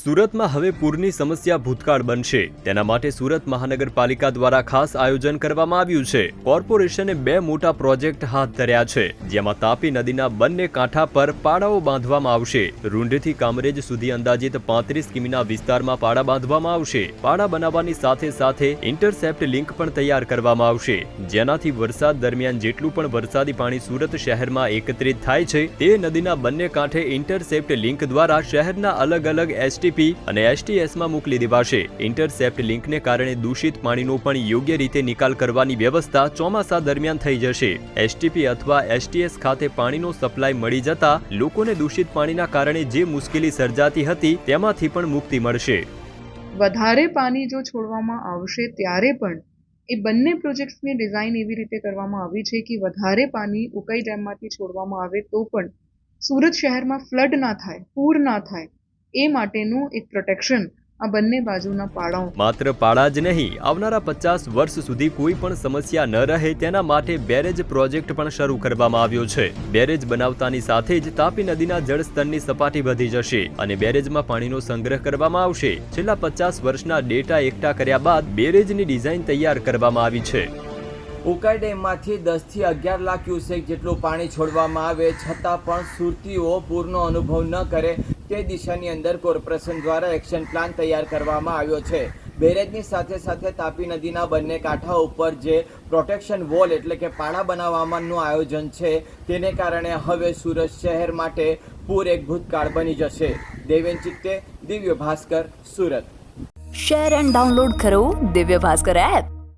સુરતમાં હવે પૂરની સમસ્યા ભૂતકાળ બનશે. તેના માટે સુરત મહાનગરપાલિકા દ્વારા ખાસ આયોજન કરવામાં આવ્યું છે. કોર્પોરેશને બે મોટા પ્રોજેક્ટ હાથ ધર્યા છે, જેમાં તાપી નદીના બંને કાંઠા પર પાડાઓ બાંધવામાં આવશે. રૂંઢથી કામરેજ સુધી અંદાજિત પાંત્રીસ કિમીના વિસ્તારમાં પાડા બાંધવામાં આવશે. પાડા બનાવવાની સાથે સાથે ઇન્ટરસેપ્ટ લિંક પણ તૈયાર કરવામાં આવશે. જેનાથી વરસાદ દરમિયાન જેટલું પણ વરસાદી પાણી સુરત શહેરમાં એકત્રિત થાય છે, તે નદીના બંને કાંઠે ઇન્ટરસેપ્ટ લિંક દ્વારા શહેરના અલગ અલગ એસટીપી અને એસટીએસમાં મોકલી દેવાશે. ઇન્ટરસેપ્ટ લિંકને કારણે દૂષિત પાણીનો પણ યોગ્ય રીતે નિકાલ કરવાની વ્યવસ્થા ચોમાસા દરમિયાન થઈ જશે. એસટીપી અથવા એસટીએસ ખાતે પાણીનો સપ્લાય મળી જતા લોકોને દૂષિત પાણીના કારણે જે મુશ્કેલી સર્જાતી હતી તેમાંથી પણ મુક્તિ મળશે. વધારે પાણી જો છોડવામાં આવશે ત્યારે પણ એ બંને પ્રોજેક્ટ્સની ડિઝાઇન એવી રીતે કરવામાં આવી છે કે વધારે પાણી ઉકાઈ ડેમમાંથી છોડવામાં આવે તો પણ સુરત શહેરમાં ફ્લડ ના થાય, પૂર ના થાય એ માટેનું એક પ્રોટેક્શન આ બંને બાજુના પાડાઓ. માત્ર પાડા જ નહીં આવનારા પચાસ વર્ષ સુધી કોઈ પણ સમસ્યા ન રહે તેના માટે બેરેજ પ્રોજેક્ટ પણ શરૂ કરવામાં આવ્યો છે. બેરેજ બનાવતાની સાથે જ તાપી નદીના જળસ્તરની સપાટી વધી જશે અને બેરેજમાં પાણીનો સંગ્રહ કરવામાં આવશે. છેલ્લા પચાસ વર્ષના ડેટા એકઠા કર્યા બાદ બેરેજની ડિઝાઇન તૈયાર કરવામાં આવી છે. ઉકાઈ ડેમમાંથી દસથી અગિયાર લાખ ક્યુસેક જેટલું પાણી છોડવામાં આવે છતાં પણ સુરતીઓ પૂરનો અનુભવ ન કરે તે દિશાની અંદર કોર્પોરેશન દ્વારા એક્શન પ્લાન તૈયાર કરવામાં આવ્યો છે. બેરેજની સાથે સાથે તાપી નદીના બંને કાંઠા ઉપર જે પ્રોટેક્શન વોલ એટલે કે પાડા બનાવવાનું આયોજન છે, તેને કારણે હવે સુરત શહેર માટે પૂર એક ભૂતકાળ બની જશે. Deven Chitte, Divya Bhaskar, Surat. Share and download કરો દિવ્ય ભાસ્કર એપ